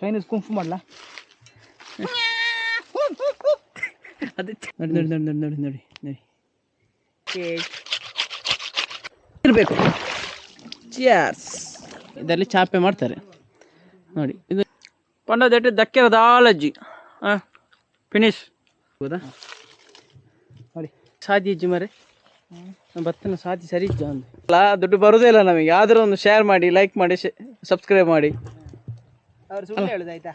Chinese kung fu ಮಾಡ್ಲಾ? ಅದೇ ನೋಡಿ ನೋಡಿ ನೋಡಿ ನೋಡಿ ನೋಡಿ ನೋಡಿ ನೋಡಿ. ಇರಬೇಕು. ಚಿಯರ್ಸ್ ಇದರಲ್ಲಿ ಚಾಪೆ ಮಾಡ್ತಾರೆ. ನೋಡಿ ಇದು ಪಂಡದೆಟ್ಟು ದಕ್ಕೆ ದಾಲಜ್ಜಿ ಹಾಂ ಫಿನಿಶ್ ಹೌದಾ? ನೋಡಿ. ಸಾಧಿ ಇಜ್ಜಿ ಮರೆ. ಭತ್ತನ ಸಾಧಿ ಸರಿ ಇಜ್ಜ ಒಂದು ಅಲ್ಲ ದುಡ್ಡು ಬರೋದೇ ಇಲ್ಲ ನಮಗೆ. ಆದರೂ ಒಂದು ಶೇರ್ ಮಾಡಿ ಲೈಕ್ ಮಾಡಿ ಸಬ್ಸ್ಕ್ರೈಬ್ ಮಾಡಿ. ಅವ್ರು ಸುಳ್ಳು ಹೇಳುದು ಆಯ್ತಾ?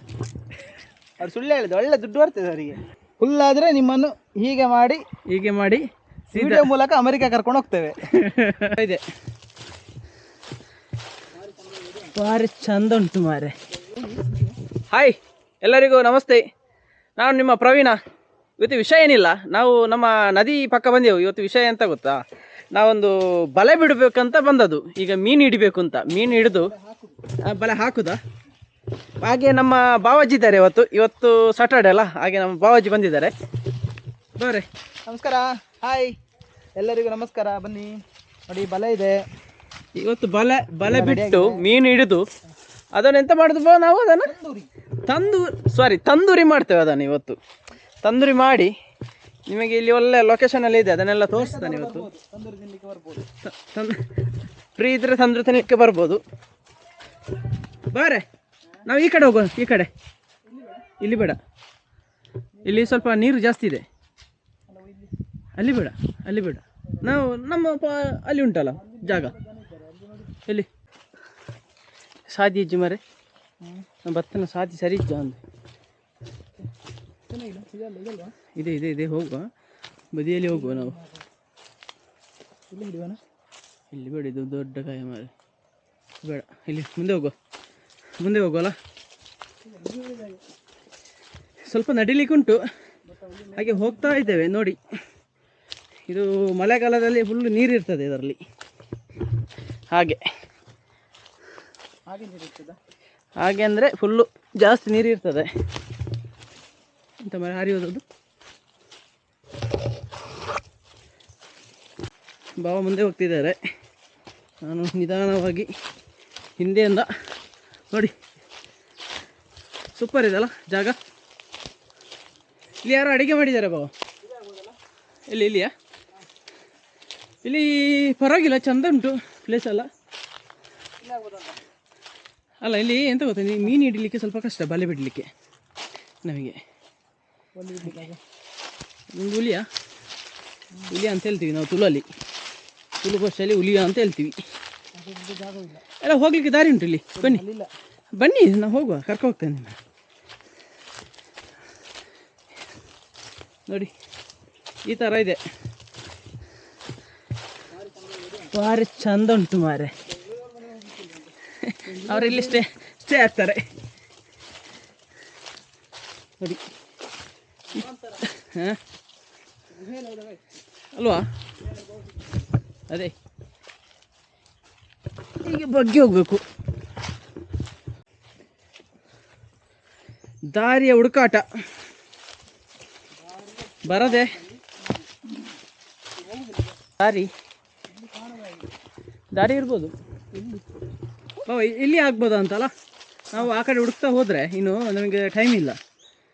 ಅವ್ರು ಸುಳ್ಳು ಹೇಳುದು ಒಳ್ಳೆ ದುಡ್ಡು ಬರ್ತದೆ ಅವರಿಗೆ. ಹುಲ್ಲಾದ್ರೆ ಆದ್ರೆ ನಿಮ್ಮನ್ನು ಹೀಗೆ ಮಾಡಿ ಹೀಗೆ ಮಾಡಿ ವಿಡಿಯೋ ಮೂಲಕ ಅಮೆರಿಕ ಕರ್ಕೊಂಡು ಹೋಗ್ತೇವೆ. ಇದೆ. ಭಾರಿ ಚಂದ ಉಂಟು ಮಾರೆ. ಹಾಯ್ ಎಲ್ಲರಿಗೂ ನಮಸ್ತೆ. ನಾನು ನಿಮ್ಮ ಪ್ರವೀಣ. ಇವತ್ತು ವಿಷಯ ಏನಿಲ್ಲ ನಾವು ನಮ್ಮ ನದಿ ಪಕ್ಕ ಬಂದೆವು. ಇವತ್ತು ವಿಷಯ ಎಂತ ಗೊತ್ತಾ? ನಾವೊಂದು ಬಲೆ ಬಿಡಬೇಕಂತ ಬಂದದ್ದು. ಈಗ ಮೀನು ಹಿಡಿಬೇಕು ಅಂತ. ಮೀನು ಹಿಡಿದು ಆ, ಬಲೆ ಹಾಕುದಾ? ಹಾಗೆ ನಮ್ಮ ಬಾವಾಜಿ ಇದ್ದಾರೆ ಇವತ್ತು. ಇವತ್ತು ಸಾಟರ್ಡೆ ಅಲ್ಲ ಹಾಗೆ ನಮ್ಮ ಬಾವಾಜಿ ಬಂದಿದ್ದಾರೆ. ಬರ್ರಿ ನಮಸ್ಕಾರ. ಹಾಯ್ ಎಲ್ಲರಿಗೂ ನಮಸ್ಕಾರ. ಬನ್ನಿ. ನೋಡಿ ಬಲೆ ಇದೆ. ಇವತ್ತು ಬಲೆ ಬಲೆ ಬಿಟ್ಟು ಮೀನು ಹಿಡಿದು ಅದನ್ನು ಎಂತ ಮಾಡುದು ಬಾ ನಾವು ಅದನ್ನು? ತಂದು ಸಾರಿ ತಂದೂರಿ ಮಾಡ್ತೇವೆ ಅದನ್ನು ಇವತ್ತು. ತಂದೂರಿ ಮಾಡಿ ನಿಮಗೆ ಇಲ್ಲಿ ಒಳ್ಳೆ ಲೊಕೇಶನ್ ಅಲ್ಲಿ ಇದೆ ಅದನ್ನೆಲ್ಲ ತೋರಿಸ್ತಾನೆ ಇವತ್ತು. ಫ್ರೀ ಇದ್ರೆ ತಂದ್ರೆ ತಿನ್ನಲಿಕ್ಕೆ ಬರ್ಬೋದು. ಬಾರೆ. ನಾವು ಈ ಕಡೆ ಹೋಗೋಣ, ಈ ಕಡೆ. ಇಲ್ಲಿ ಬೇಡ. ಇಲ್ಲಿ ಸ್ವಲ್ಪ ನೀರು ಜಾಸ್ತಿ ಇದೆ. ಅಲ್ಲಿ ಬೇಡ ಅಲ್ಲಿ ಬೇಡ. ನಾವು ನಮ್ಮ ಅಲ್ಲಿ ಉಂಟಲ್ಲ, ಜಾಗ. ಎಲ್ಲಿ? ಸಾದಿ ಇಜ್ಜಿ ಮರೆ. ಭತ್ತನ ಸಾದಿ ಸರಿ ಇಜ್ಜ ಇದಲ್ವಾ ಇದೆ ಇದೆ ಇದೆ, ಹೋಗುವ. ಬದಿಯಲ್ಲಿ ಹೋಗುವ ನಾವು. ಇಲ್ಲಿ ಬೇಡ, ಇದು ದೊಡ್ಡ ಕಾಯಿ ಮಾರೆ. ಬೇಡ, ಇಲ್ಲಿ ಮುಂದೆ ಹೋಗುವ. ಮುಂದೆ ಹೋಗೋಲ್ಲ ಸ್ವಲ್ಪ ನಡಿಲಿಕ್ಕುಂಟು. ಹಾಗೆ ಹೋಗ್ತಾ ಇದ್ದೇವೆ ನೋಡಿ. ಇದು ಮಳೆಗಾಲದಲ್ಲಿ ಫುಲ್ ನೀರಿರ್ತದೆ ಇದರಲ್ಲಿ. ಹಾಗೆ. ಹಾಗೆ ಅಂದರೆ ಫುಲ್ಲು ಜಾಸ್ತಿ ನೀರಿರ್ತದೆ. ಎಂತ ಮಳೆ ಹರಿಯೋದದು ಬಾವ ಮುಂದೆ ಹೋಗ್ತಿದ್ದಾರೆ. ನಾನು ನಿಧಾನವಾಗಿ ಹಿಂದೆಯಿಂದ ನೋಡಿ. ಸೂಪರ್ ಇದೆಲ್ಲ ಜಾಗ. ಇಲ್ಲಿ ಯಾರು ಅಡುಗೆ ಮಾಡಿದ್ದಾರೆ ಬಾ ಇಲ್ಲಿ, ಇಲ್ಲಿಯಾ? ಇಲ್ಲಿ ಪರವಾಗಿಲ್ಲ, ಚಂದ ಉಂಟು ಪ್ಲೇಸ್ ಎಲ್ಲ. ಅಲ್ಲ, ಇಲ್ಲಿ ಎಂತ ಗೊತ್ತಾ ಮೀನು ಹಿಡಿಲಿಕ್ಕೆ ಸ್ವಲ್ಪ ಕಷ್ಟ, ಬಲೆ ಬಿಡಲಿಕ್ಕೆ ನಮಗೆ. ನಿಮ್ಗೆ ಹುಲಿಯಾ? ಹುಲಿಯಾ ಅಂತ ಹೇಳ್ತೀವಿ ನಾವು ತುಳಲ್ಲಿ. ತುಳು ಭಾಷೆಯಲ್ಲಿ ಹುಲಿಯಾ ಅಂತ ಹೇಳ್ತೀವಿ. ಎಲ್ಲ ಹೋಗ್ಲಿಕ್ಕೆ ದಾರಿ ಉಂಟು ಇಲ್ಲಿ? ಬನ್ನಿ. ಬನ್ನಿ ನಾವು ಹೋಗುವ ಕರ್ಕೊ ಹೋಗ್ತೇನೆ. ನೋಡಿ, ಈ ಥರ ಇದೆ. ಭಾರಿ ಚಂದ ಉಂಟು ಮಾರೆ. ಅವರು ಇಲ್ಲಿ ಸ್ಟೇ ಸ್ಟೇ ಆಗ್ತಾರೆ. ನೋಡಿ. ಹಾಂ? ಅಲ್ವಾ? ಅದೇ. ಹೀಗೆ ಬಗ್ಗೆ ಹೋಗ್ಬೇಕು. ದಾರಿಯ ಹುಡುಕಾಟ. ಬರದೆ. ದಾರಿ. ದಾರಿ ಇರ್ಬೋದು. ಇಲ್ಲಿ ಆಗ್ಬೋದಾ ಅಂತಲ್ಲ? ನಾವು ಆ ಕಡೆ ಹುಡುಕ್ತಾ ಹೋದ್ರೆ ಇನ್ನು ನಮಗೆ ಟೈಮ್ ಇಲ್ಲ.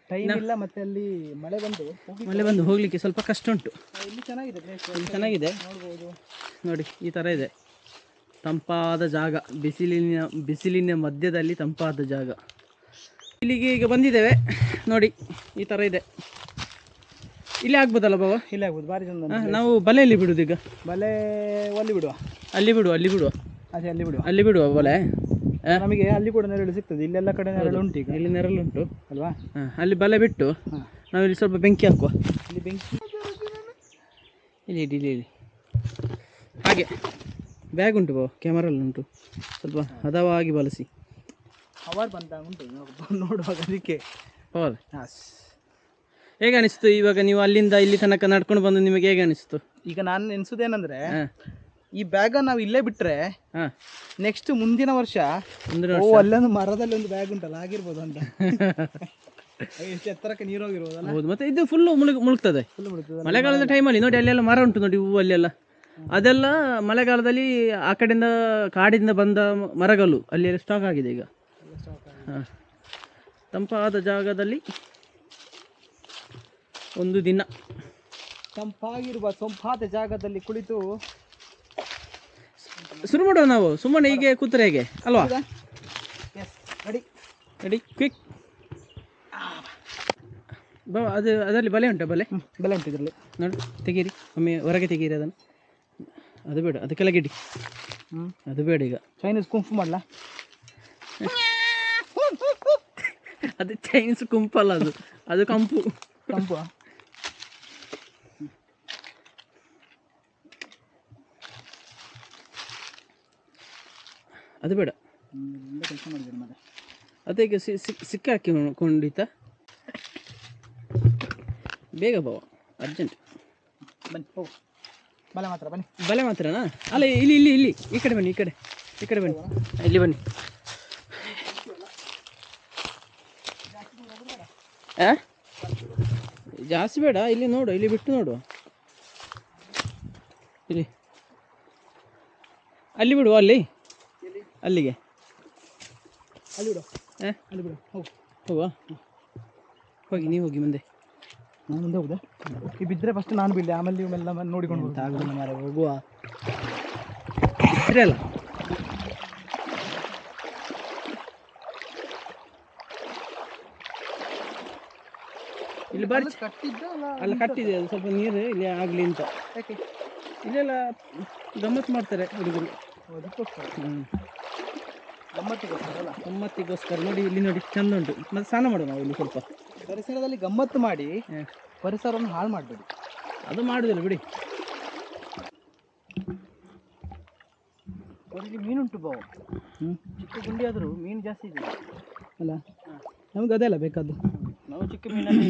ಟೈಮ್ ಇಲ್ಲ ಮತ್ತೆ ಅಲ್ಲಿ ಮಳೆ ಬಂದು ಮಳೆ ಬಂದು ಹೋಗ್ಲಿಕ್ಕೆ ಸ್ವಲ್ಪ ಕಷ್ಟ ಉಂಟು. ಇಲ್ಲಿ ಚೆನ್ನಾಗಿದೆ ಚೆನ್ನಾಗಿದೆ. ನೋಡಿ ಈ ಥರ ಇದೆ. ತಂಪಾದ ಜಾಗ ಬಿಸಿಲಿನ ಬಿಸಿಲಿನ ಮಧ್ಯದಲ್ಲಿ ತಂಪಾದ ಜಾಗ. ಇಲ್ಲಿಗೆ ಈಗ ಬಂದಿದ್ದೇವೆ. ನೋಡಿ ಈ ಥರ ಇದೆ. ಇಲ್ಲಿ ಆಗ್ಬೋದಲ್ಲ ಬಾವ? ಇಲ್ಲಿ ಆಗ್ಬೋದು ಭಾರಿ ಚಂದ ನಾವು ಬಲೆಯಲ್ಲಿ ಬಿಡುದು ಈಗ? ಬಲೆ ಅಲ್ಲಿ ಬಿಡುವ. ಅಲ್ಲಿ ಬಿಡುವ ಅಲ್ಲಿ ಬಿಡುವ. ಅದೇ ಅಲ್ಲಿ ಬಿಡುವ. ಅಲ್ಲಿ ಬಿಡುವ ಬಲೆ? ನಮಗೆ ಅಲ್ಲಿ ಕೂಡ ನೆರಳು ಸಿಗ್ತದೆ. ಇಲ್ಲೆಲ್ಲ ಕಡೆ ನೆರಳು ಉಂಟು ಈಗ. ಇಲ್ಲಿ ನೆರಳು ಉಂಟು. ಅಲ್ವಾ? ಹಾ, ಅಲ್ಲಿ ಬಲೆ ಬಿಟ್ಟು ನಾವು ಇಲ್ಲಿ ಸ್ವಲ್ಪ ಬೆಂಕಿ ಹಾಕುವ. ಇಲ್ಲಿ ಬೆಂಕಿ. ಇಲ್ಲಿ ಇಡಿ ಇಲ್ಲಿ ಇಲ್ಲಿ. ಹಾಗೆ. ಬ್ಯಾಗ್ ಉಂಟು ಬಾವ ಕ್ಯಾಮರಲ್ಲಿ ಉಂಟು. ಸ್ವಲ್ಪ ಹದವಾಗಿ ಬಳಸಿ. ಅವರ್ ಬಂದ ಉಂಟು ನೋಡ್- ನೋಡುವಾಗ ಅದಕ್ಕೆ. ಹೌದು ಹೇಗೆ ಅನಿಸ್ತು ಇವಾಗ ನೀವು ಅಲ್ಲಿಂದ ಇಲ್ಲಿ ತನಕ ನಡ್ಕೊಂಡು ಬಂದು ನಿಮಗೆ ಹೇಗೆ ಅನಿಸ್ತು? ಈಗ ನಾನು ನೆನ್ಸುದೇನಂದ್ರೆ ಹಾಂ. ಈ ಬ್ಯಾಗ್ ನಾವು ಇಲ್ಲೇ ಬಿಟ್ರೆ ಹಾಂ. ನೆಕ್ಸ್ಟ್ ಮುಂದಿನ ವರ್ಷ ಓ ಅಲ್ಲೊಂದು ಮರದಲ್ಲಿ ಒಂದು ಬ್ಯಾಗ್ ಉಂಟಲ್ಲ ಆಗಿರ್ಬೋದು ಅಂತ. ಎಷ್ಟು ಎತ್ತರಕ್ಕೆ ನೀರು ಹೋಗಿರ್ಬೋದಲ್ಲ? ಹೌದು ಮತ್ತೆ ಇದು ಫುಲ್ ಮುಳುಗ್ ಮುಳುಗ್ತದೆ. ಮಳೆಗಾಲದ ಟೈಮಲ್ಲಿ ನೋಡಿ ಅಲ್ಲೆಲ್ಲ ಮರ ಉಂಟು ನೋಡಿ ಹೂವು ಅಲ್ಲೆಲ್ಲ ಅದೆಲ್ಲ ಮಳೆಗಾಲದಲ್ಲಿ ಆ ಕಡೆಯಿಂದ ಕಾಡಿಂದ ಬಂದ ಮರಗಳು ಅಲ್ಲಿ ಸ್ಟಾಕ್ ಆಗಿದೆ ಈಗ. ಹಾಂ. ತಂಪಾದ ಜಾಗದಲ್ಲಿ ಒಂದು ದಿನ. ತಂಪಾಗಿರುವ ತಂಪಾದ ಜಾಗದಲ್ಲಿ ಕುಳಿತು ಶುರು ಮಾಡೋಣ ನಾವು. ಸುಮ್ಮನೆ ಹೀಗೆ ಕೂತ್ರೆ ಹೇಗೆ? ಅಲ್ವಾ? ಎಸ್ ರೆಡಿ ರೆಡಿ ಕ್ವಿಕ್ ಬಾ ಅದು ಅದರಲ್ಲಿ ಬಲೆ ಉಂಟಾ ಬಲೆ? ಬಲೆ ಬೆಲೆ ಉಂಟು ಇದರಲ್ಲಿ. ನೋಡಿ ತೆಗೀರಿ. ಒಮ್ಮೆ ಹೊರಗೆ ತೆಗೀರಿ ಅದನ್ನು. ಅದು ಬೇಡ ಅದು ಕೆಳಗಿಡಿ. ಹ್ಞೂ ಅದು ಬೇಡ ಈಗ. ಚೈನೀಸ್ ಕುಂಫು ಮಾಡಲ? ಅದು ಚೈನೀಸ್ ಕುಂಪಲ್ಲ ಅದು. ಅದು ಕಂಪು. ಕಂಪು. ಅದು ಬೇಡ. ಅದೇ ಕೆಲಸ ಮಾಡಿದ್ರು ಮತ್ತೆ ಅದಕ್ಕೆ ಸಿಕ್ಕಾಕಿ ಕೊಂಡಿತ ಬೇಗ ಬಾವ ಅರ್ಜೆಂಟ್. ಬನ್ನಿ ಹೋಗು. ಬಲೆ ಮಾತ್ರ ಬನ್ನಿ. ಬಲೆ ಮಾತ್ರನಾ? ಅಲ್ಲ ಇಲ್ಲಿ ಇಲ್ಲಿ ಇಲ್ಲಿ. ಈ ಕಡೆ ಬನ್ನಿ ಈ ಕಡೆ. ಈ ಕಡೆ ಬನ್ನಿ. ಇಲ್ಲಿ ಬನ್ನಿ. ಆ? ಜಾಸ್ತಿ ಬೇಡ ಇಲ್ಲಿ ನೋಡು ಇಲ್ಲಿ ಬಿಟ್ಟು ನೋಡು. ಇಲ್ಲಿ. ಅಲ್ಲಿ ಬಿಡು ಅಲ್ಲಿ. ಅಲ್ಲಿಗೆ. ಅಲ್ಲಿ ಬಿಡು. ಹಾಂ ಅಲ್ಲಿ ಬಿಡು. ಹೋಗು. ಹೋಗುವ? ಹೋಗಿ ನೀವು ಹೋಗಿ ಮುಂದೆ. ನಾನು ಮುಂದೆ ಹೋಗುದಾ ಈ ಬಿದ್ದರೆ ಫಸ್ಟ್ ನಾನು ಬೀಳಿ ಆಮೇಲೆ ನೀವೆಲ್ಲ ನೋಡಿಕೊಂಡು ಎಂತ ಆಗುದಿಲ್ಲ ಮಾರ ಹೋಗುವ. ಇದ್ರೆ ಅಲ್ಲ. ಇಲ್ಲಿ ಬಾರಿ ಕಟ್ಟಿದ್ದ ಅಲ್ಲಿ? ಕಟ್ಟಿದೆ ಅದು ಸ್ವಲ್ಪ ನೀರು ಇಲ್ಲಿ ಆಗಲಿ ಅಂತ. ಯಾಕೆ? ಇಲ್ಲೆಲ್ಲ ಗಮ್ಮತ್ ಮಾಡ್ತಾರೆ ಹುಡುಗರು. ಅದಕ್ಕೋಸ್ಕರ? ಹ್ಞೂ ಗಮ್ಮತ್ತಿಗೋಸ್ಕರ ಅಲ್ಲ? ಗಮ್ಮತ್ತಿಗೋಸ್ಕರ ನೋಡಿ ಇಲ್ಲಿ ನೋಡಿ ಚೆಂದ ಉಂಟು. ಮತ್ತೆ ಸ್ನಾನ ಮಾಡೋಣ ಇಲ್ಲಿ ಸ್ವಲ್ಪ. ಪರಿಸರದಲ್ಲಿ ಗಮ್ಮತ್ತು ಮಾಡಿ ಪರಿಸರವನ್ನು ಹಾಳು ಮಾಡಬೇಡಿ. ಅದು ಮಾಡುದಿಲ್ಲ ಬಿಡಿ. ಅವರಿಗೆ ಮೀನುಂಟು ಬಾವು. ಚಿಕ್ಕ ಗುಂಡಿ ಆದರೂ ಮೀನು ಜಾಸ್ತಿ ಇದೆ. ಅಲ್ಲ? ನಮ್ಗೆ ಅದೇ ಅಲ್ಲ ಬೇಕಾದ್ದು. ನಾವು ಚಿಕ್ಕ ಮೀನಲ್ಲಿ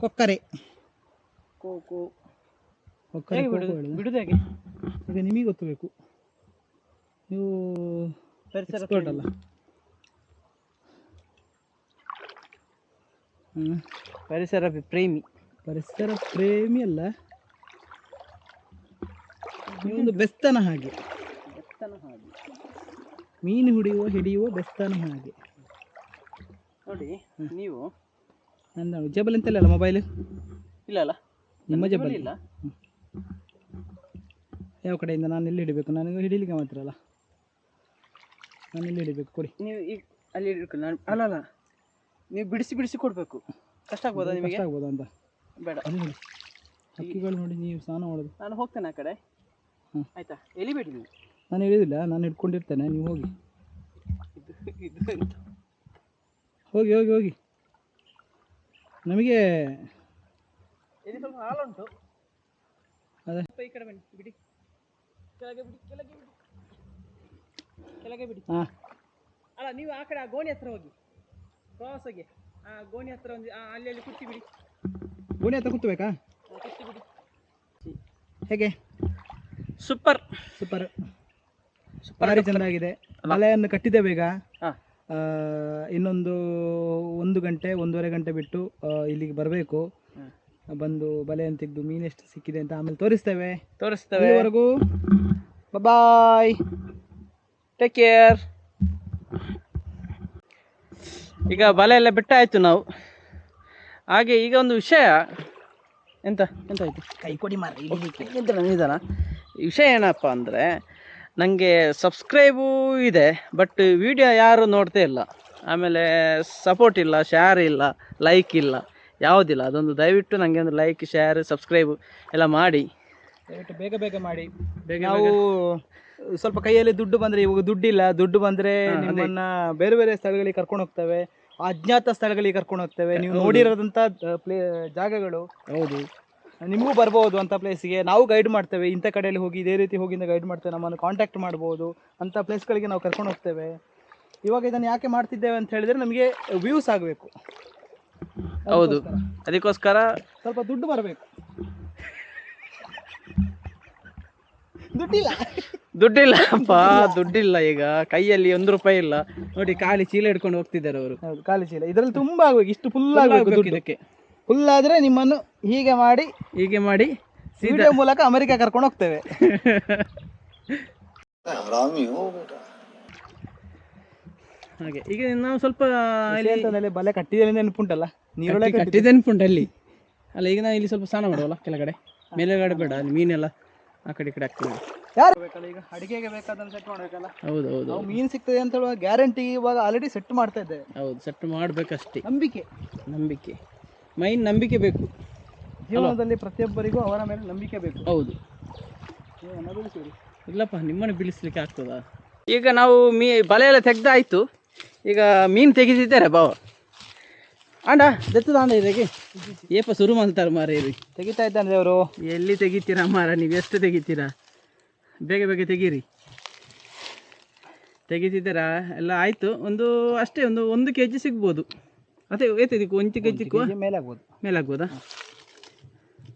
ಕೊಕ್ಕರೆ. ಕೋ ಕೋ. ಕೊಕ್ಕರೆ ಕೋಕೋ ಬಿಡುದು? ಹೇಗೆ? ಈಗ ನಿಮಗೆ ಗೊತ್ತಬೇಕು ನೀವು ಪರಿಸರ ಅಲ್ಲ. ಪರಿಸರ ಪ್ರೇಮಿ. ಪರಿಸರ ಪ್ರೇಮಿ ಅಲ್ಲ. ಒಂದು ಬೆಸ್ತನ ಹಾಗೆ. ಬೆಸ್ತನ ಹಾಗೆ ಮೀನು ಹಿಡಿಯುವ ಹಿಡಿಯುವ ಬೆಸ್ತನ ಹಾಗೆ. ನೋಡಿ ನೀವು ನನ್ನ ಜಬಲ್ ಅಂತ ಅಲ್ಲ ಮೊಬೈಲ್ ಇಲ್ಲ ಅಲ್ಲ ನಿಮ್ಮ ಜಬಲ್ ಇಲ್ಲ ಯಾವ ಕಡೆಯಿಂದ ನಾನು ಎಲ್ಲಿ ಹಿಡಿಬೇಕು? ನನಗೆ ಹಿಡಿಲಿಕ್ಕೆ ಮಾತ್ರ ಅಲ್ಲ. ನಾನು ಎಲ್ಲಿ ಹಿಡಿಬೇಕು? ಕೊಡಿ. ನೀವು ಈಗ ಅಲ್ಲಿ ಹಿಡಿಬೇಕು. ನಾನು ಅಲ್ಲ ಅಲ್ಲ ನೀವು ಬಿಡಿಸಿ ಬಿಡಿಸಿ ಕೊಡಬೇಕು. ಕಷ್ಟ ಆಗ್ಬೋದಾ ನಿಮಗೆ? ಕಷ್ಟ ಆಗ್ಬೋದಾ ಅಂತ. ಬೇಡ. ಅದು ನೋಡಿ. ಹಕ್ಕಿಗಳು ನೋಡಿ ನೀವು ಸ್ನಾನ ಮಾಡೋದು. ನಾನು ಹೋಗ್ತೇನೆ ಆ ಕಡೆ. ಹ್ಮ್. ಆಯ್ತಾ? ಎಲಿಬೇಡಿ ನೀವು? ನಾನು ಹೇಳಿದಿಲ್ಲ ನಾನು ಹಿಡ್ಕೊಂಡಿರ್ತೇನೆ ನೀವು ಹೋಗಿ. ಇದು ಇದು ಎಂತ? ಹೋಗಿ ಹೋಗಿ ಹೋಗಿ. ನಮಗೆ ಎಲ್ಲಿ ಸ್ವಲ್ಪ ಹಾಲುಂಟು. ಅದೇ. ಸ್ವಲ್ಪ ಈ ಕಡೆ ಬನ್ನಿ ಬಿಡಿ. ಕೆಳಗೆ ಬಿಡಿ ಕೆಳಗೆ ಬಿಡಿ. ಕೆಳಗೆ ಬಿಡಿ. ಹಾಂ. ಅಲ್ಲ ನೀವು ಆ ಕಡೆ ಆ ಗೋಣಿ ಹತ್ರ ಹೋಗಿ. ಪ್ರವಾಸಗೆ ಆ ಗೋಣಿ ಹತ್ರ ಒಂದು ಆ, ಅಲ್ಲಿ ಅಲ್ಲಿ ಕುತ್ತಿ ಬಿಡಿ. ಗೋಣಿ ಹತ್ರ ಕೂತ್ಬೇಕಾ? ಆ, ಕುತ್ತಿ ಬಿಡಿ. ಹೇಗೆ? ಸೂಪರ್ ಸೂಪರ್ ಸೂಪರ್ ಭಾರಿ ಚೆನ್ನಾಗಿದೆ. ಮಲೆಯನ್ನು ಕಟ್ಟಿದ್ದೇವೆ ಈಗ ಆ, ಇನ್ನೊಂದು ಒಂದು ಗಂಟೆ ಒಂದೂವರೆ ಗಂಟೆ ಬಿಟ್ಟು ಇಲ್ಲಿಗೆ ಬರಬೇಕು. ಬಂದು ಬಲೆಯನ್ನು ತೆಗೆದು ಮೀನೆಷ್ಟು ಸಿಕ್ಕಿದೆ ಅಂತ ಆಮೇಲೆ ತೋರಿಸ್ತೇವೆ. ತೋರಿಸ್ತೇವೆ. ಬಾಯ್ ಟೇಕ್ ಕೇರ್ ಈಗ ಬಲೆ ಎಲ್ಲ ಬಿಟ್ಟಾಯ್ತು ನಾವು. ಹಾಗೆ ಈಗ ಒಂದು ವಿಷಯ. ಎಂತ ಎಂತ ಆಯ್ತು? ಕೈ ಕೊಡಿ ನಿಧಾನ? ವಿಷಯ ಏನಪ್ಪ ಅಂದರೆ ನನಗೆ ಸಬ್ಸ್ಕ್ರೈಬು ಇದೆ ಬಟ್ ವಿಡಿಯೋ ಯಾರು ನೋಡ್ತಾ ಇಲ್ಲ. ಆಮೇಲೆ ಸಪೋರ್ಟ್ ಇಲ್ಲ ಶೇರ್ ಇಲ್ಲ ಲೈಕ್ ಇಲ್ಲ ಯಾವುದಿಲ್ಲ. ಅದೊಂದು ದಯವಿಟ್ಟು ನನಗೆ ಒಂದು ಲೈಕ್ ಶೇರ್ ಸಬ್ಸ್ಕ್ರೈಬ್ ಎಲ್ಲ ಮಾಡಿ. ದಯವಿಟ್ಟು ಬೇಗ ಬೇಗ ಮಾಡಿ. ಬೇಗ ನಾವು ಸ್ವಲ್ಪ ಕೈಯಲ್ಲಿ ದುಡ್ಡು ಬಂದ್ರೆ ಇವಾಗ ದುಡ್ಡಿಲ್ಲ ದುಡ್ಡು ಬಂದ್ರೆ ನಿಮ್ಮನ್ನ ಬೇರೆ ಬೇರೆ ಸ್ಥಳಗಳಿಗೆ ಕರ್ಕೊಂಡು ಹೋಗ್ತೇವೆ ಅಜ್ಞಾತ ಸ್ಥಳಗಳಿಗೆ ಕರ್ಕೊಂಡು ಹೋಗ್ತೇವೆ. ನೀವು ನೋಡಿರೋದಂತ ಪ್ಲೇ ಜಾಗಗಳು. ಹೌದು. ನಿಮಗೂ ಬರ್ಬೋದು ಅಂತ ಪ್ಲೇಸ್ಗೆ ನಾವು ಗೈಡ್ ಮಾಡ್ತೇವೆ. ಇಂಥ ಕಡೆಯಲ್ಲಿ ಹೋಗಿ ಇದೇ ರೀತಿ ಹೋಗಿ ಗೈಡ್ ಮಾಡ್ತೇವೆ. ನಮ್ಮನ್ನು ಕಾಂಟ್ಯಾಕ್ಟ್ ಮಾಡ್ಬೋದು. ಅಂತ ಪ್ಲೇಸ್ಗಳಿಗೆ ನಾವು ಕರ್ಕೊಂಡು ಹೋಗ್ತೇವೆ. ಇವಾಗ ಇದನ್ನು ಯಾಕೆ ಮಾಡ್ತಿದ್ದೇವೆ ಅಂತ ಹೇಳಿದ್ರೆ ನಮಗೆ ವ್ಯೂಸ್ ಆಗಬೇಕು. ಹೌದು. ಅದಕ್ಕೋಸ್ಕರ ಸ್ವಲ್ಪ ದುಡ್ಡು ಬರಬೇಕು. ದುಡ್ಡಿಲ್ಲ. ದುಡ್ಡಿಲ್ಲಪ್ಪ ದುಡ್ಡಿಲ್ಲ ಈಗ. ಕೈಯಲ್ಲಿ ಒಂದು ರೂಪಾಯಿ ಇಲ್ಲ. ನೋಡಿ ಖಾಲಿ ಚೀಲ ಹಿಡ್ಕೊಂಡು ಹೋಗ್ತಿದ್ದಾರೆ ಅವರು. ಹೌದು ಖಾಲಿ ಚೀಲ. ಇದರಲ್ಲಿ ತುಂಬಾ ಆಗ್ಬೇಕು ಇಷ್ಟು ಫುಲ್ ಆಗಬೇಕು ದುಡ್ಡು. ಇದಕ್ಕೆ. ಫುಲ್ ಆದ್ರೆ ನಿಮ್ಮನ್ನು ಹೀಗೆ ಮಾಡಿ ಹೀಗೆ ಮಾಡಿ ವಿಡಿಯೋ ಮೂಲಕ ಅಮೆರಿಕ ಕರ್ಕೊಂಡು ಹೋಗ್ತೇವೆ. ಹಾಗೆ ಈಗ ನಾವು ಸ್ವಲ್ಪ ಇಲ್ಲಿ ಬಲೆ ಕಟ್ಟಿದ್ದೇನೆ ನೆನಪುಂಟಲ್ಲ? ನೀರೊಳಗೆ ಕಟ್ಟಿದ್ದೇನೆ ಕಟ್ಟಿದ ನೆನಪುಂಟು ಅಲ್ಲಿ ಅಲ್ಲ ಈಗ ನಾವು ಇಲ್ಲಿ ಸ್ವಲ್ಪ ಸ್ನಾನ ಮಾಡುವಲ್ಲ ಕೆಳಗಡೆ. ಮೇಲೆಗಡೆ ಬೇಡ ಅಲ್ಲಿ ಮೀನೆಲ್ಲ ಆ ಕಡೆ ಈ ಕಡೆ ಆಗ್ತದೆ ಯಾರು? ಬೇಕಲ್ಲ ಈಗ ಅಡಿಗೆಗೆ ಬೇಕಾದಂತ ಸೆಟ್ ಮಾಡ್ಬೇಕಲ್ಲ? ಹೌದು ಹೌದು ನಾವು ಮೀನ್ ಸಿಗ್ತದೆ ಅಂತ ಹೇಳುವ ಗ್ಯಾರಂಟಿ ಇವಾಗ ಆಲ್ರೆಡಿ ಸೆಟ್ ಮಾಡ್ತಾ ಇದ್ದೇವೆ. ಹೌದು ಸೆಟ್ ಮಾಡ್ಬೇಕಷ್ಟೇ. ನಂಬಿಕೆ. ನಂಬಿಕೆ. ಮೈನ್ ನಂಬಿಕೆ ಬೇಕು. ಜೀವನದಲ್ಲಿ ಪ್ರತಿಯೊಬ್ಬರಿಗೂ ಅವರ ಮೇಲೆ ನಂಬಿಕೆ ಬೇಕು. ಹೌದು. ಬೆಳೆಸಿರಿ. ಇಲ್ಲಪ್ಪ ನಿಮ್ಮನ್ನು ಬೀಳಿಸ್ಲಿಕ್ಕೆ ಆಗ್ತದಾ? ಈಗ ನಾವು ಮೀ ಬಲೆ ಎಲ್ಲ ತೆಗ್ದಾಯ್ತು. ಈಗ ಮೀನು ತೆಗೆದಿದ್ದಾರೆ ಬಾವ. ಆಂಡ ದೆತ್ತದ ಆಂಡ ಇದಕ್ಕೆ ಏಪ ಶುರು ಮಾಡ್ತಾರೆ ಮಾರ ತೆಗಿತಾ ಇದ್ದಾನೆ ಅವರು ಎಲ್ಲಿ ತೆಗಿತೀರಾ ಮಾರ ನೀವು ಎಷ್ಟು ತೆಗಿತೀರಾ? ಬೇಗ ಬೇಗ ತೆಗೀರಿ. ತೆಗಿತಿದ್ದೀರಾ? ಎಲ್ಲ ಆಯಿತು. ಒಂದು ಅಷ್ಟೇ ಒಂದು ಒಂದು ಕೆ ಜಿ ಸಿಗ್ಬೋದು. ಅದೇ ಏತಿದಕ್ಕೆ ಒಂದು ಕೆ ಜಿ ಮೇಲಾಗ್ಬೋದು. ಮೇಲಾಗ್ಬೋದಾ?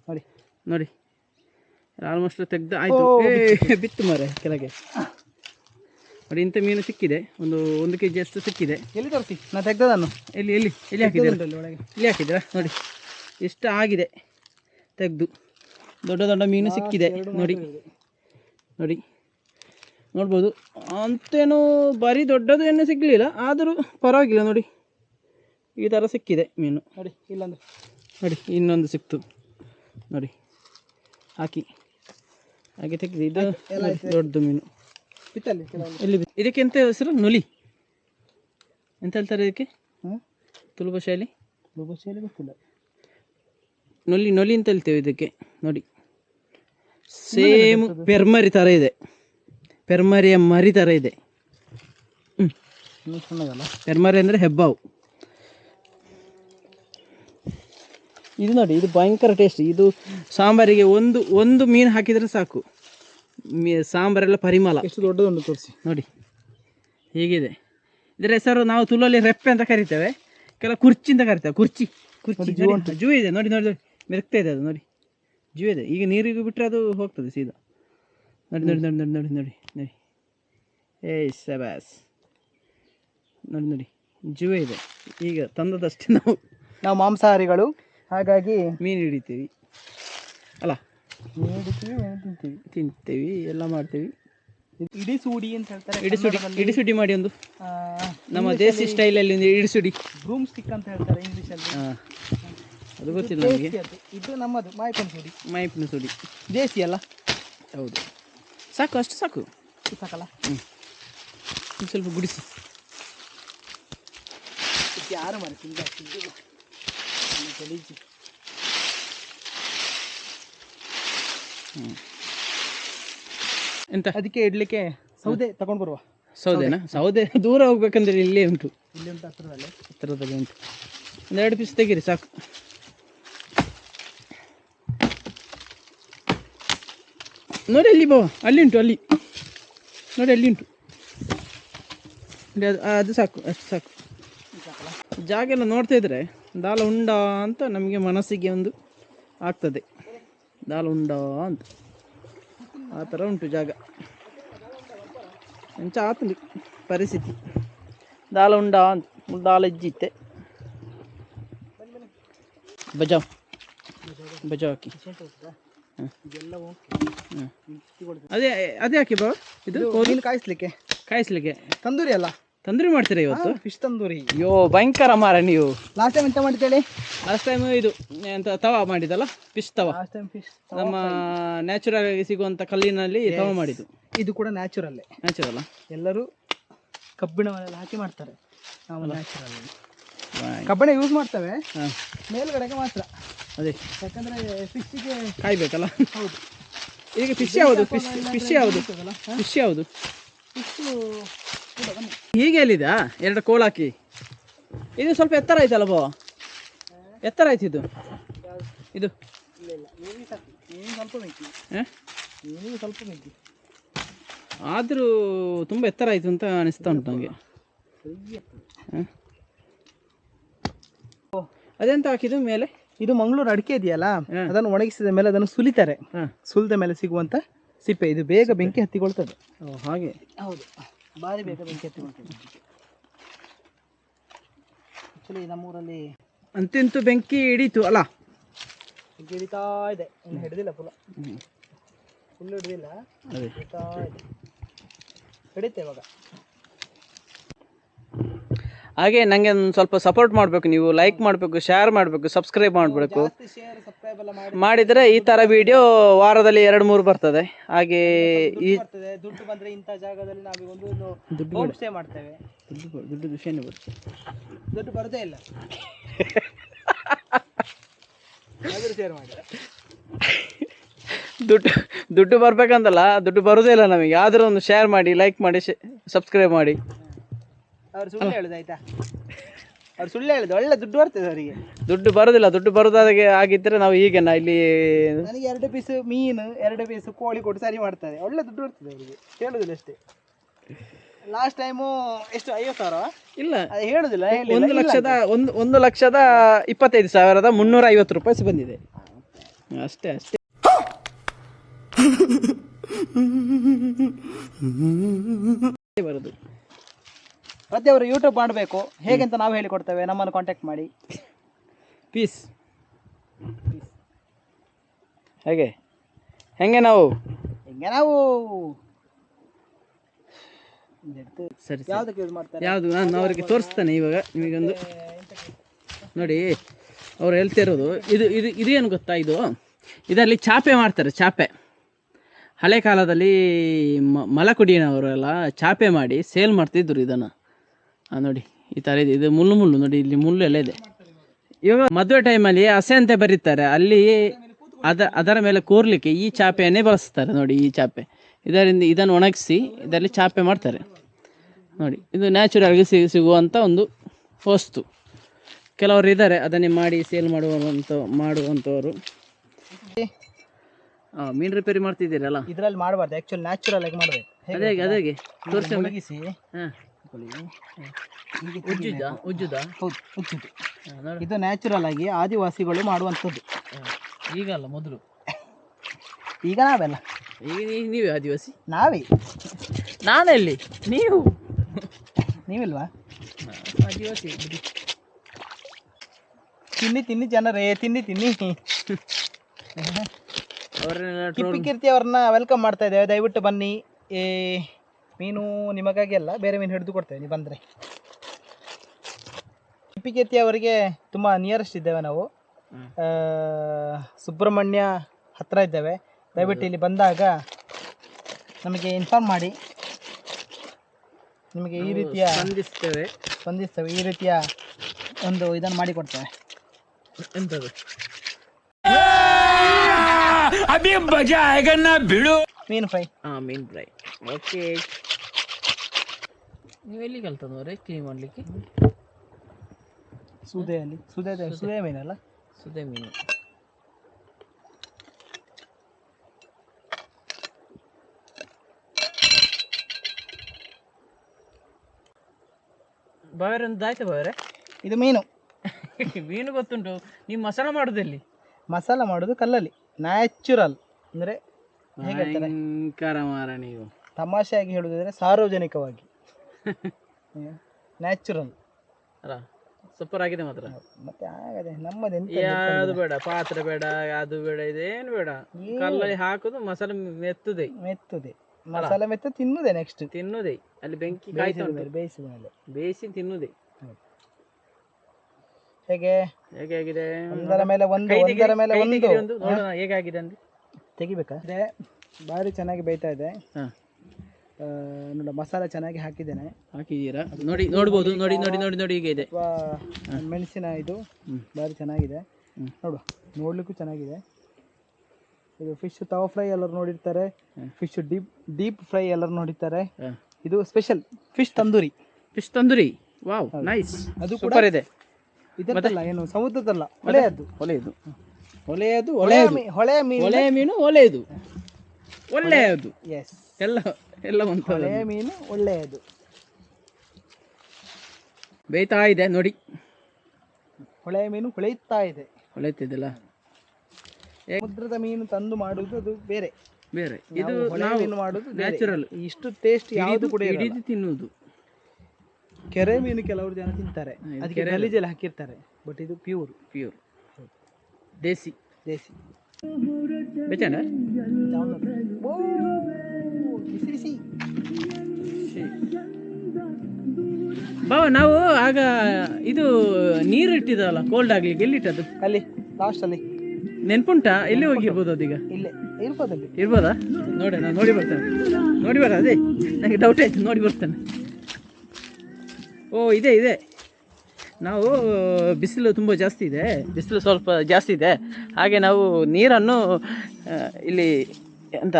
ನೋಡಿ. ನೋಡಿ. ಆಲ್ಮೋಸ್ಟ್ ತೆಗ್ದು ಆಯಿತು. ಬಿತ್ತು. ಮಾರೆ ಕೆಳಗೆ. ನೋಡಿ ಇಂಥ ಮೀನು ಸಿಕ್ಕಿದೆ. ಒಂದು ಒಂದು ಕೆ ಜಿ ಅಷ್ಟು ಸಿಕ್ಕಿದೆ. ಎಲ್ಲಿ ತೋರಿಸಿ? ನಾನು ತೆಗ್ದದನ್ನು. ಎಲ್ಲಿ ಎಲ್ಲಿ ಎಲ್ಲಿ ಹಾಕಿದ್ದೀರಾ? ಒಳಗೆ. ಇಲ್ಲಿ ಹಾಕಿದ್ದೀರಾ? ನೋಡಿ. ಇಷ್ಟ ಆಗಿದೆ ತೆಗೆದು. ದೊಡ್ಡ ದೊಡ್ಡ ಮೀನು ಸಿಕ್ಕಿದೆ. ನೋಡಿ. ನೋಡಿ. ನೋಡ್ಬೋದು. ಅಂತೇನು ಬರೀ ದೊಡ್ಡದು ಏನೂ ಸಿಗಲಿಲ್ಲ. ಆದರೂ ಪರವಾಗಿಲ್ಲ. ನೋಡಿ. ಈ ಥರ ಸಿಕ್ಕಿದೆ ಮೀನು. ನೋಡಿ ಇಲ್ಲೊಂದು. ನೋಡಿ ಇನ್ನೊಂದು ಸಿಕ್ತು. ನೋಡಿ. ಹಾಕಿ. ಹಾಗೆ ತೆಗೆದು. ಇದು ದೊಡ್ಡದು ಮೀನು. ಬಿತ್ತಲ್ಲಿ ಕೆಲವೊಂದು. ಇದಕ್ಕೆ ಎಂತ ಹೆಸರು? ನುಲಿ. ಎಂತ ಹೇಳ್ತಾರೆ ಇದಕ್ಕೆ? ಹ್ಞೂ ತುಳು ಭಾಷೆಯಲ್ಲಿ ಶೈಲಿ ಗೊತ್ತಿಲ್ಲ. ನೊಲಿ ನೊಲಿ ಅಂತ ಹೇಳ್ತೇವೆ ಇದಕ್ಕೆ. ನೋಡಿ. ಸೇಮ್ ಪೆರ್ಮರಿ ಥರ ಇದೆ. ಪೆರ್ಮರಿಯ ಮರಿ ಥರ ಇದೆ. ಹ್ಞೂ ಇನ್ನೂ ಸಣ್ಣದಲ್ಲ ಪೆರ್ಮರಿ ಅಂದರೆ ಹೆಬ್ಬಾವು. ಇದು ನೋಡಿ ಇದು ಭಯಂಕರ ಟೇಸ್ಟ್ ಇದು ಸಾಂಬಾರಿಗೆ ಒಂದು ಒಂದು ಮೀನು ಹಾಕಿದರೆ ಸಾಕು. ಸಾಂಬಾರೆಲ್ಲ ಪರಿಮಳ. ಎಷ್ಟು ದೊಡ್ಡದೊಂದು ತೋರಿಸಿ. ನೋಡಿ ಹೀಗಿದೆ. ಇದರ ಹೆಸರು ನಾವು ತುಳಲ್ಲಿ ರೆಪ್ಪೆ ಅಂತ ಕರಿತೇವೆ. ಕೆಲ ಕುರ್ಚಿ ಅಂತ ಕರಿತೇವೆ. ಕುರ್ಚಿ ಕುರ್ಚಿ. ಜೂ ಇದೆ. ನೋಡಿ ನೋಡಿ ನೋಡಿ. ಮೆರಗ್ತಾ ಇದೆ ಅದು ನೋಡಿ. ಜೂ ಇದೆ. ಈಗ ನೀರಿಗೂ ಬಿಟ್ಟರೆ ಅದು ಹೋಗ್ತದೆ ಸೀದಾ. ನೋಡಿ ನೋಡಿ ನೋಡಿ ನೋಡಿ ನೋಡಿ ನೋಡಿ ನೋಡಿ. ಏಯ್ ಸಬಾಸ್ ನೋಡಿ ನೋಡಿ. ಜೂ ಇದೆ. ಈಗ ತಂದದಷ್ಟೇ ನಾವು ನಾವು ಮಾಂಸಾಹಾರಿಗಳು. ಹಾಗಾಗಿ ಮೀನು ಹಿಡಿತೀವಿ. ಅಲ್ಲ ಮೀನು ತಿಂತೀವಿ. ತಿಂತೀವಿ ಎಲ್ಲ ಮಾಡ್ತೀವಿ. ಇಡಿಸುಡಿ ಅಂತ ಹೇಳ್ತಾರೆ ಇಡಿಸುಡಿ ಇಡಿಸುಡಿ ಮಾಡಿ ಒಂದು. ನಮ್ಮ ದೇಸಿ ಸ್ಟೈಲಲ್ಲಿ ಒಂದು ಇಡಿಸುಡಿ ಬ್ರೂಮ್ ಸ್ಟಿಕ್ ಅಂತ ಹೇಳ್ತಾರೆ ಇಂಗ್ಲೀಷಲ್ಲಿ ಹಾಂ. ಅದು ಗೊತ್ತಿಲ್ಲ ನಮಗೆ. ಇದು ನಮ್ಮದು ಮಾಯ್ಕೊಂಡು ಸುಡಿ. ಮೈಪಿನ ಸುಡಿ. ದೇಸಿ ಅಲ್ಲ? ಹೌದು. ಸಾಕು ಅಷ್ಟು ಸಾಕು. ಸಾಕಲ್ಲ? ಒಂದು ಸ್ವಲ್ಪ ಗುಡಿಸಿ. ಯಾರು ಮಾಡಿ ತಿಂದು? ಗಲೀಜು ಎಂತ? ಅದಕ್ಕೆ ಇಡ್ಲಿಕ್ಕೆ ಸೌದೆ ತಗೊಂಡು ಬರುವ. ಸೌದೆನಾ? ಸೌದೆ. ದೂರ ಹೋಗ್ಬೇಕಂದ್ರೆ ಇಲ್ಲೇ ಉಂಟು. ಇಲ್ಲಿ ಉಂಟು ಹತ್ರದಲ್ಲಿ? ಹತ್ರದಲ್ಲಿ ಉಂಟು. ಒಂದು ಎರಡು ಪೀಸ್ ತೆಗೀರಿ ಸಾಕು. ನೋಡಿ ಅಲ್ಲಿ ಬಾ ಅಲ್ಲಿ ಉಂಟು ಅಲ್ಲಿ. ನೋಡಿ ಅಲ್ಲಿ ಉಂಟು. ಅದು ಸಾಕು ಅಷ್ಟು ಸಾಕು. ಜಾಗ ಎಲ್ಲ ನೋಡ್ತಾ ಇದ್ರೆ ದಾಲ ಉಂಡ ಅಂತ ನಮಗೆ ಮನಸ್ಸಿಗೆ ಒಂದು ಆಗ್ತದೆ. ದಾಲ ಉಂಡ ಅಂತ ಆ ಥರ ಉಂಟು ಜಾಗ. ಎಂಚ ಆತಲಿ ಪರಿಸ್ಥಿತಿ. ದಾಲ ಉಂಡ ಅಂತ ದಾಲ ಇಜ್ಜಿತ್ತೆ ಬಜಾವ್. ಬಜಾವ್ ಹಾಕಿ. ಅದೇ ಅದೇ ಹಾಕಿ ಬಾ ಇದು ಕೋಲಿನ ಕಾಯಿಸ್ಲಿಕ್ಕೆ. ಕಾಯಿಸ್ಲಿಕ್ಕೆ. ತಂದೂರಿ ಅಲ್ಲ? ತಂದ್ರಿ ಮಾಡ್ತೀರಾ ಇವತ್ತು? ಫಿಶ್ ತಂದೂರಿ. ಅಯ್ಯೋ ಭಯಂಕರ ಮಾರ ನೀವು. ಲಾಸ್ಟ್ ಟೈಮ್ ಎಂತ ಮಾಡಿದ್ದೇಳಿ ಲಾಸ್ಟ್ ಟೈಮ್ ಇದು ಎಂತ ತವ ಮಾಡಿದಲ್ಲ ಫಿಶ್ ತವ. ಲಾಸ್ಟ್ ಟೈಮ್ ಫಿಶ್ ನಮ್ಮ ನ್ಯಾಚುರಲ್ ಆಗಿ ಸಿಗುವಂತ ಕಲ್ಲಿನಲ್ಲಿ ತವ ಮಾಡಿದ್ದು. ಇದು ಕೂಡ ನ್ಯಾಚುರಲ್ಲೇ ನ್ಯಾಚುರಲ್ ಎಲ್ಲರೂ ಕಬ್ಬಿಣವನ್ನೆಲ್ಲ ಹಾಕಿ ಮಾಡ್ತಾರೆ. ನಾವು ನ್ಯಾಚುರಲ್ ಕಬ್ಬಿಣ ಯೂಸ್ ಮಾಡ್ತೇವೆ. ಮೇಲ್ಗಡೆಗೆ ಮಾತ್ರ. ಅದೇ. ಯಾಕಂದ್ರೆ ಫಿಶ್ಗೆ ಕಾಯ್ಬೇಕಲ್ಲ? ಹೌದು. ಈಗ ಫಿಶ್ ಯಾವುದು? ಫಿಶ್ ಫಿಶ್ ಯಾವುದು? ಫಿಶ್ ಯಾವುದು? ಫಿಶ್ ಹೀಗೆ ಎಲ್ಲಿದಾ ಎರಡು ಕೋಳಾಕಿ ಹಾಕಿ. ಇದು ಸ್ವಲ್ಪ ಎತ್ತರ ಆಯ್ತಲ್ಲ ಬೋ? ಎತ್ತರ ಆಯ್ತು ಇದು? ಇದು? ಆದರೂ ತುಂಬ ಎತ್ತರ ಆಯಿತು ಅಂತ ಅನಿಸ್ತಾ ಉಂಟು ನನಗೆ ಅದೆಂತ ಹಾಕಿದ್ದು ಮೇಲೆ? ಇದು ಮಂಗಳೂರು ಅಡಿಕೆ ಇದೆಯಲ್ಲ. ಅದನ್ನು ಒಣಗಿಸಿದ ಮೇಲೆ ಅದನ್ನು ಸುಲಿತಾರೆ. ಹಾಂ. ಸುಲಿದ ಮೇಲೆ ಸಿಗುವಂತ ಸಿಪ್ಪೆ. ಇದು ಬೇಗ ಬೆಂಕಿ ಹತ್ತಿಕೊಳ್ತದೆ ಓ ಹಾಗೆ. ಹೌದು. ಭಾರಿ ಬೇಗ ಬೆಂಕಿ ಹತ್ತಿಕೊಳ್ತದೆ ಆ್ಯಕ್ಚುಲಿ ನಮ್ಮೂರಲ್ಲಿ ಅಂತಿಂತೂ ಬೆಂಕಿ ಹಿಡೀತು ಅಲ್ಲ? ಬೆಂಕಿ ಹಿಡಿತಾ ಇದೆ. ಇನ್ನು ಹಿಡಿದಿಲ್ಲ ಫುಲ್ ಫುಲ್ ಹಿಡಿದಿಲ್ಲ. ಹಿಡಿತಾ ಇದೆ. ಹಿಡಿತೆ ಇವಾಗ. ಹಾಗೆ ನನಗೆ ಒಂದು ಸ್ವಲ್ಪ ಸಪೋರ್ಟ್ ಮಾಡಬೇಕು ನೀವು ಲೈಕ್ ಮಾಡಬೇಕು ಶೇರ್ ಮಾಡಬೇಕು ಸಬ್ಸ್ಕ್ರೈಬ್ ಮಾಡಬೇಕು. ಮಾಡಿದರೆ ಈ ಥರ ವಿಡಿಯೋ ವಾರದಲ್ಲಿ ಎರಡು ಮೂರು ಬರ್ತದೆ. ಹಾಗೆ ಈ ದುಡ್ಡು ಬಂದರೆ ದುಡ್ಡು ಇಂಥ ಜಾಗದಲ್ಲಿ ನಾವು ಒಂದು ಒಂದು ಹೋಮ್ ಸ್ಟೇ ಮಾಡ್ತೇವೆ. ದುಡ್ಡು ದುಡ್ಡು ವಿಷಯನೇ ಬರುತ್ತೆ. ದುಡ್ಡು ಬರೋದೇ ಇಲ್ಲ. ಶೇರ್ ಮಾಡಿ. ದುಡ್ಡು ದುಡ್ಡು ಬರಬೇಕಂತಲ್ಲ ದುಡ್ಡು ಬರೋದೇ ಇಲ್ಲ ನಮಗೆ. ಆದರೂ ಒಂದು ಶೇರ್ ಮಾಡಿ ಲೈಕ್ ಮಾಡಿ ಸಬ್ಸ್ಕ್ರೈಬ್ ಮಾಡಿ. ಅವ್ರು ಸುಳ್ಳು ಹೇಳುದು ಆಯ್ತಾ? ಅವ್ರು ಸುಳ್ಳು ಹೇಳುದು ಒಳ್ಳೆ ದುಡ್ಡು ಬರ್ತದೆ ಅವರಿಗೆ. ದುಡ್ಡು ಬರುದಿಲ್ಲ ದುಡ್ಡು ಬರೋದಾಗೆ ಆಗಿದ್ರೆ ನಾವು ಈಗೇನ ಇಲ್ಲಿ ನನಗೆ ಎರಡು ಪೀಸ್ ಮೀನು ಎರಡು ಪೀಸ್ ಕೋಳಿ ಕೊಟ್ಟು ಸರಿ ಮಾಡ್ತಾರೆ. ಒಳ್ಳೆ ದುಡ್ಡು ಬರ್ತದೆ ಅವರಿಗೆ ಹೇಳುದಿಲ್ಲ ಅಷ್ಟೇ. ಲಾಸ್ಟ್ ಟೈಮು ಎಷ್ಟು ಐವತ್ತು ಸಾವಿರ? ಇಲ್ಲ. ಅದು ಹೇಳುದಿಲ್ಲ ಹೇಳಿಲ್ಲ, ಒಂದು ಇಲ್ಲ ಲಕ್ಷದ ಒಂದು ಒಂದು ಲಕ್ಷದ ಇಪ್ಪತ್ತೈದು ಸಾವಿರದ ಮುನ್ನೂರ ಐವತ್ತು ರೂಪಾಯಿ ಬಂದಿದೆ. ಅಷ್ಟೇ ಅಷ್ಟೇ. ಬರೋದು. ಮತ್ತೆ ಅವರು ಯೂಟ್ಯೂಬ್ ಮಾಡಬೇಕು. ಹೇಗೆ ಅಂತ ನಾವು ಹೇಳಿಕೊಡ್ತೇವೆ ನಮ್ಮನ್ನು ಕಾಂಟ್ಯಾಕ್ಟ್ ಮಾಡಿ. ಪೀಸ್ ಹೇಗೆ? ಹೆಂಗೆ ನಾವು? ಹೆಂಗೆ ನಾವು? ಸರಿ ಯಾವ್ದಕ್ಕೆ ಯೂಸ್ ಮಾಡ್ತಾರೆ? ಯಾವುದು? ನಾನು ಅವರಿಗೆ ತೋರಿಸ್ತಾನೆ ಇವಾಗ ನಿಮಗೊಂದು. ನೋಡಿ ಅವ್ರು ಹೇಳ್ತಿರೋದು ಇದು ಇದು ಇದೇನು ಏನು ಗೊತ್ತಾ ಇದು? ಇದರಲ್ಲಿ ಚಾಪೆ ಮಾಡ್ತಾರೆ ಚಾಪೆ. ಹಳೆ ಕಾಲದಲ್ಲಿ ಮ ಮಲಕುಡಿಯನವರೆಲ್ಲ ಚಾಪೆ ಮಾಡಿ ಸೇಲ್ ಮಾಡ್ತಿದ್ರು ಇದನ್ನು. ನೋಡಿ ಈ ಥರ ಇದೆ. ಇದು ಮುಳ್ಳು ಮುಳ್ಳು ನೋಡಿ ಇಲ್ಲಿ ಮುಳ್ಳು ಎಲ್ಲ ಇದೆ. ಇವಾಗ ಮದುವೆ ಟೈಮಲ್ಲಿ ಹಸೆ ಅಂತ ಬರೀತಾರೆ. ಅಲ್ಲಿ ಅದ ಅದರ ಮೇಲೆ ಕೂರ್ಲಿಕ್ಕೆ ಈ ಚಾಪೆಯನ್ನೇ ಬಳಸ್ತಾರೆ. ನೋಡಿ ಈ ಚಾಪೆ. ಇದರಿಂದ ಇದನ್ನು ಒಣಗಿಸಿ ಇದರಲ್ಲಿ ಚಾಪೆ ಮಾಡ್ತಾರೆ. ನೋಡಿ ಇದು ನ್ಯಾಚುರಲ್ಗೆ ಸಿಗ ಸಿಗುವಂಥ ಒಂದು ವಸ್ತು. ಕೆಲವರು ಇದ್ದಾರೆ ಅದನ್ನೇ ಮಾಡಿ ಸೇಲ್ ಮಾಡುವಂಥ ಮಾಡುವಂಥವರು ಹಾಂ ಮೀನು ರಿಪೇರಿ ಮಾಡ್ತಿದ್ದೀರಲ್ಲ? ಇದರಲ್ಲಿ ಮಾಡಬಾರ್ದು ಆ್ಯಕ್ಚುಲಿ ನ್ಯಾಚುರಲ್ ಆಗಿ ಮಾಡಬೇಕು. ಅದೇ ಅದೇ ತೋರಿಸಿ ಮುಳುಗಿಸಿ ಹಾಂ ಹೀಗೆ ಉಜ್ಜುದ ಉಜ್ಜುದ ಹೌದು ಉಜ್ಜುದು ಇದು ನ್ಯಾಚುರಲ್ ಆಗಿ ಆದಿವಾಸಿಗಳು ಮಾಡುವಂಥದ್ದು. ಈಗ ಅಲ್ಲ ಮೊದಲು. ಈಗ ನಾವೆಲ್ಲ? ಈಗ ನೀವೇ ಆದಿವಾಸಿ? ನಾವೇ? ನಾನೆಲ್ಲಿ? ನೀವು? ನೀವಿಲ್ವಾ? ಆದಿವಾಸಿ. ತಿನ್ನಿ ತಿನ್ನಿ ಜನರೇ ತಿನ್ನಿ ತಿನ್ನಿ. ಅವರನ್ನ ಕೀರ್ತಿ ಅವ್ರನ್ನ ವೆಲ್ಕಮ್ ಮಾಡ್ತಾ ಇದ್ದೇವೆ. ದಯವಿಟ್ಟು ಬನ್ನಿ. ಏ ಮೀನು ನಿಮಗಾಗಿ ಅಲ್ಲ ಬೇರೆ ಮೀನು ಹಿಡಿದು ಕೊಡ್ತೇವೆ ನೀವು ಬಂದರೆ. ಕಿಪ್ಪಿ ಕೀರ್ತಿ ಅವರಿಗೆ ತುಂಬ ನಿಯರೆಸ್ಟ್ ಇದ್ದೇವೆ ನಾವು. ಸುಬ್ರಹ್ಮಣ್ಯ ಹತ್ರ ಇದ್ದೇವೆ. ದಯವಿಟ್ಟು ಇಲ್ಲಿ ಬಂದಾಗ ನಮಗೆ ಇನ್ಫಾರ್ಮ್ ಮಾಡಿ. ನಿಮಗೆ ಈ ರೀತಿಯ ಸ್ಪಂದಿಸ್ತೇವೆ. ಸ್ಪಂದಿಸ್ತೇವೆ. ಈ ರೀತಿಯ ಒಂದು ಇದನ್ನು ಮಾಡಿಕೊಡ್ತೇವೆ ಎಂಥದ್ದು ಮೀನು ಫ್ರೈ ಹಾಂ ಮೀನು ಫ್ರೈ ಓಕೆ ನೀವು ಎಲ್ಲಿ ಕಲ್ತದವ್ರೆ ಕ್ಲೀನ್ ಮಾಡಲಿಕ್ಕೆ? ಸುದೆಯಲ್ಲಿ. ಸುದೆ ಸುದೆ. ಮೀನಲ್ಲ? ಸುದೆ ಮೀನು. ಬಾವೇರ ಒಂದು ಆಯ್ತು ಬಾವರೆ? ಇದು ಮೀನು. ಮೀನು ಗೊತ್ತುಂಟು. ನೀವು ಮಸಾಲ ಮಾಡೋದೆಲ್ಲಿ ಮಸಾಲ ಮಾಡೋದು ಕಲ್ಲಲ್ಲಿ. ನ್ಯಾಚುರಲ್. ಅಂದರೆ ಹೇಗೆ ಭಯಂಕರ ಮಾರ ನೀವು. ತಮಾಷೆಯಾಗಿ ಹೇಳುವುದಾದ್ರೆ ಸಾರ್ವಜನಿಕವಾಗಿ. ನ್ಯಾಚುರಲ್ ಅಲ್ಲ ಸೂಪರ್ ಆಗಿದೆ ಮಾತ್ರ. ಮತ್ತೆ ಆಗದೆ ನಮ್ಮದೆ ಯಾವುದು ಬೇಡ ಪಾತ್ರೆ ಬೇಡ ಅದು ಬೇಡ ಇದೇನು ಬೇಡ. ಕಲ್ಲಲ್ಲಿ ಹಾಕುದು ಮಸಾಲೆ ಮೆತ್ತುದೆ. ಮೆತ್ತದೆ. ಮಸಾಲೆ ಮೆತ್ತ ತಿನ್ನುದೆ ನೆಕ್ಸ್ಟ್ ತಿನ್ನುದೆ. ಅಲ್ಲಿ ಬೆಂಕಿ ಕಾಯ್ತಾ ಉಂಟು. ಬೇಯಿಸಿದ ಮೇಲೆ. ಬೇಯಿಸಿ ತಿನ್ನುದೆ. ಹೇಗೆ? ಹೇಗೆ ಆಗಿದೆ? ಒಂದರ ಮೇಲೆ ಒಂದು ಒಂದರ ಮೇಲೆ ಒಂದು. ನೋಡೋಣ ಹೇಗಾಗಿದೆ ಅಂದ್ರೆ ತೆಗಿಬೇಕಾ? ಇದೆ. ಭಾರಿ ಚೆನ್ನಾಗಿ ಬೇಯ್ತಾ ಇದೆ. ಹಾ. ನೋಡ ಮಸಾಲ ಚೆನ್ನಾಗಿ ಹಾಕಿದ್ದೇನೆ. ಹಾಕಿದ್ದೀರಾ? ನೋಡಿ ನೋಡ್ಬೋದು ನೋಡಿ ನೋಡಿ ನೋಡಿ ನೋಡಿ ಈಗ ಇದೆ. ಮೆಣಸಿನ ಇದು. ಭಾರಿ ಚೆನ್ನಾಗಿದೆ. ನೋಡು ನೋಡ್ಲಿಕ್ಕೂ ಚೆನ್ನಾಗಿದೆ. ಇದು ಫಿಶ್ ತವ ಫ್ರೈ ಎಲ್ಲರೂ ನೋಡಿರ್ತಾರೆ. ಫಿಶ್ ಡೀಪ್ ಡೀಪ್ ಫ್ರೈ ಎಲ್ಲರೂ ನೋಡಿರ್ತಾರೆ. ಇದು special fish tandoori. Fish tandoori? Wow nice ಅದು ಕೂಡ ಸೂಪರ್ ಇದೆ. ಇದಲ್ಲ ಏನು ಸಮುದ್ರದಲ್ಲ ಒಲೆಯದು ಒಲೆಯದು ಒಲೆಯದು ಹೊಳೆಯ ಮೀನು ಒಲೆಯ ಮೀನು ಒಲೆಯದು ಒಳ್ಳೆಯದು. ಎಸ್ ಎಲ್ಲ. ಎಲ್ಲ ಹೊಳೆಯ ಮೀನು ಒಳ್ಳೆಯದು. ಬೇಯ್ತಾ ಇದೆ ನೋಡಿ. ಹೊಳೆ ಮೀನು ಹೊಳೆಯುತ್ತಾ ಇದೆ. ಹೊಳೆಯುತ್ತಿದ್ದಲ್ಲ ಸಮುದ್ರದ ಮೀನು ತಂದು ಮಾಡುವುದು ಅದು ಬೇರೆ. ಬೇರೆ. ಇದು ನಾವು ಮೀನು ಮಾಡುವುದು ನ್ಯಾಚುರಲ್ ಇಷ್ಟು ಟೇಸ್ಟ್ ಯಾವುದು ಕೂಡ. ಹಿಡಿದು ತಿನ್ನುವುದು. ಕೆರೆ ಮೀನು ಕೆಲವರು ಜನ ತಿಂತಾರೆ. ಅದಕ್ಕೆ ಗಲೀಜಲ್ಲಿ ಹಾಕಿರ್ತಾರೆ. ಬಟ್ ಇದು ಪ್ಯೂರ್ ಪ್ಯೂರ್ ದೇಸಿ. ದೇಸಿ. ಓ, ಬಿಸಿ ಬಾವ ನಾವು ಆಗ ಇದು ನೀರು ಇಟ್ಟಿದ್ದಲ್ಲ ಕೋಲ್ಡ್ ಆಗ್ಲಿಕ್ಕೆ ಎಲ್ಲಿಟ್ಟದ್ದು ಅಲ್ಲಿ ಲಾಸ್ಟ್ ಅಲ್ಲಿ. ನೆನ್ಪುಂಟಾ? ಎಲ್ಲಿ ಹೋಗಿರ್ಬೋದು ಅದೀಗ? ಇಲ್ಲೇ ಇರ್ಬೋದಲ್ಲಿ. ಇರ್ಬೋದಾ? ನೋಡಿ ನಾನು ನೋಡಿ ಬರ್ತೇನೆ. ನೋಡಿ ಬರ ಅದೇ. ನನಗೆ ಡೌಟ್ ಆಯ್ತು ನೋಡಿ ಬರ್ತೇನೆ. ಓ ಇದೆ ಇದೆ. ನಾವು ಬಿಸಿಲು ತುಂಬ ಜಾಸ್ತಿ ಇದೆ. ಬಿಸಿಲು ಸ್ವಲ್ಪ ಜಾಸ್ತಿ ಇದೆ. ಹಾಗೆ ನಾವು ನೀರನ್ನು ಇಲ್ಲಿ ಎಂತ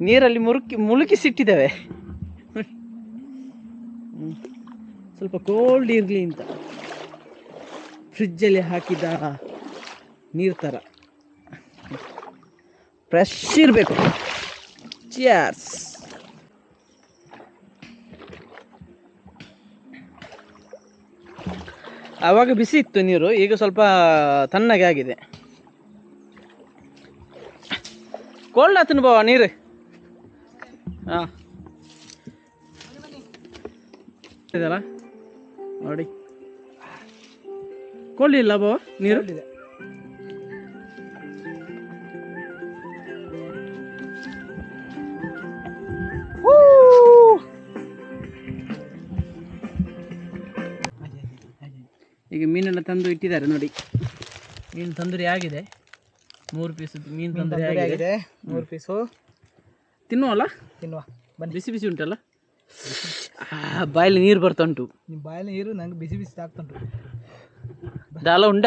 ನೀರಲ್ಲಿ ಮುರುಕಿ, ಮುಳುಗಿಸಿಟ್ಟಿದ್ದೇವೆ. ಸ್ವಲ್ಪ ಕೋಲ್ಡ್ ಇರಲಿ ಅಂತ. ಫ್ರಿಜ್ಜಲ್ಲಿ ಹಾಕಿದ ನೀರು ಥರ ಫ್ರೆಶ್ ಇರಬೇಕು. ಚಿಯರ್ಸ್ ಆವಾಗ ಬಿಸಿ ಇತ್ತು ನೀರು, ಈಗ ಸ್ವಲ್ಪ ತಣ್ಣಗೆ ಆಗಿದೆ. ಕೋಲ್ಡ್ ಆತನು ಬಾವ ನೀರು. ಹಾಂ. ಇದಲ್ಲ ನೋಡಿ. ಕೋಳಿ ಇಲ್ಲ ಬೋ ನೀರು? ಈಗ ಮೀನೆಲ್ಲ ತಂದು ಇಟ್ಟಿದ್ದಾರೆ ನೋಡಿ. ಮೀನು ತಂದೂರಿ ಆಗಿದೆ. ಮೂರು ಪೀಸ್ ಮೀನು ತಂದೂರಿ ಆಗಿದೆ. ಮೂರು ಪೀಸು ತಿನ್ನುವಲ್ಲ ತಿನ್ನುವ ಬನ್ನಿ ಬಿಸಿ ಬಿಸಿ ಉಂಟಲ್ಲ ಆ, ಬಾಯಲ್ಲಿ ನೀರು ಬರ್ತಾ ಉಂಟು ನಿಮ್ಮ ಬಾಯಲ್ಲಿ ನೀರು ನಂಗೆ ಬಿಸಿ ಬಿಸಿ ಆಗ್ತುಂಟು ದಾಲ ಉಂಡ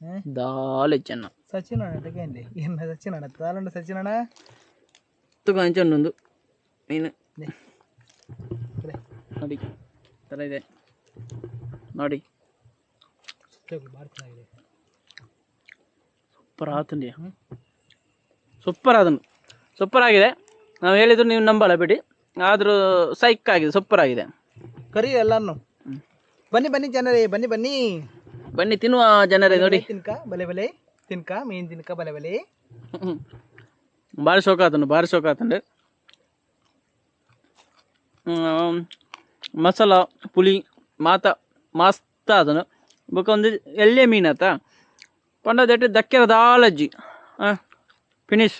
ಹ್ಮ್? ದಾಲೆ ಚೆನ್ನ ಸಚಿನ್ ಅಣ್ಣ ಟೆಕೆಂಡಿ ಏನು ಸಚಿನ್ ಅಣ್ಣ ತಾಲಂಡ ಸಚಿನ್ ಅಣ್ಣ ತುಗ ಒಂದು ಮೀನು ದೆ. ಕಡೆ. ನೋಡಿ ಥರ ಇದೆ ನೋಡಿ ತಗೊಳ್ಳಿ, ಭಾಳ ಚೆನ್ನಾಗಿದೆ ಸೂಪರ್ ಆತಂಡಿ ಸೂಪರ್ ಆದನು ಸೂಪರ್ ಆಗಿದೆ ನಾವು ಹೇಳಿದ್ರು ನೀವು ನಂಬಲ್ಲ ಬಿಡಿ. ಆದರೂ ಸೈಕ್ ಆಗಿದೆ ಸೂಪರ್ ಆಗಿದೆ. ಕರಿ ಎಲ್ಲಾನು ಬನ್ನಿ ಬನ್ನಿ ಜನರೇ ಬನ್ನಿ ಬನ್ನಿ. ಬನ್ನಿ ತಿನ್ನುವ ಜನರೇ ನೋಡಿ. ತಿನ್ಕ ಬಲೆ ಬಲೆ. ತಿನ್ಕ ಮೀನ್ ತಿನ್ಕ ಬಲೆ ಬಲೆ. ಭಾರಿ ಶೋಕ ಆತನು ಭಾರಿ ಶೋಕ ಆತಂಡು. ಮಸಾಲ ಪುಳಿ ಮಾತ ಮಸ್ತ್ ಆತನು ಬೊಕ ಒಂದು ಎಳ್ಳೆ ಮೀನು ಆತ. ಪಂಡದಟ್ಟು ದಕ್ಕೆರ ದಾಲಜ್ಜಿ ಹಾಂ ಫಿನಿಶ್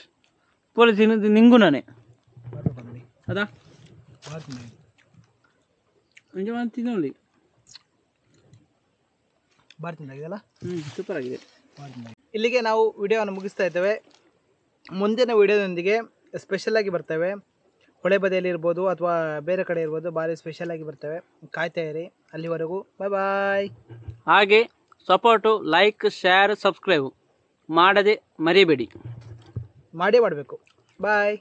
ಪೂರ ತಿನ್ನದು ನಿಂಗು ಬರ್ಬೇಕು ನೋಡಿ ಅದಾ ಭಾಳ ನೋಡಿ. ಚೆನ್ನಾಗಿದೆಲ್ಲ ಹ್ಞೂ ಸೂಪರ್ ಆಗಿದೆ. ಇಲ್ಲಿಗೆ ನಾವು ವಿಡಿಯೋವನ್ನು ಮುಗಿಸ್ತಾ ಇದ್ದೇವೆ. ಮುಂದಿನ ವಿಡಿಯೋದೊಂದಿಗೆ ಸ್ಪೆಷಲಾಗಿ ಬರ್ತೇವೆ. ಹೊಳೆ ಬದಿಯಲ್ಲಿ ಇರ್ಬೋದು ಅಥವಾ ಬೇರೆ ಕಡೆ ಇರ್ಬೋದು ಭಾರಿ ಸ್ಪೆಷಲಾಗಿ ಬರ್ತೇವೆ. ಕಾಯ್ತಾ ಇರಿ. ಅಲ್ಲಿವರೆಗೂ ಬಾಯ್ ಬಾಯ್ ಹಾಗೆ ಸಪೋರ್ಟು ಲೈಕ್ ಶೇರ್ ಸಬ್ಸ್ಕ್ರೈಬ್ ಮಾಡದೆ ಮರಿಬೇಡಿ. ಮಾಡೇ ಮಾಡಬೇಕು. ಬಾಯ್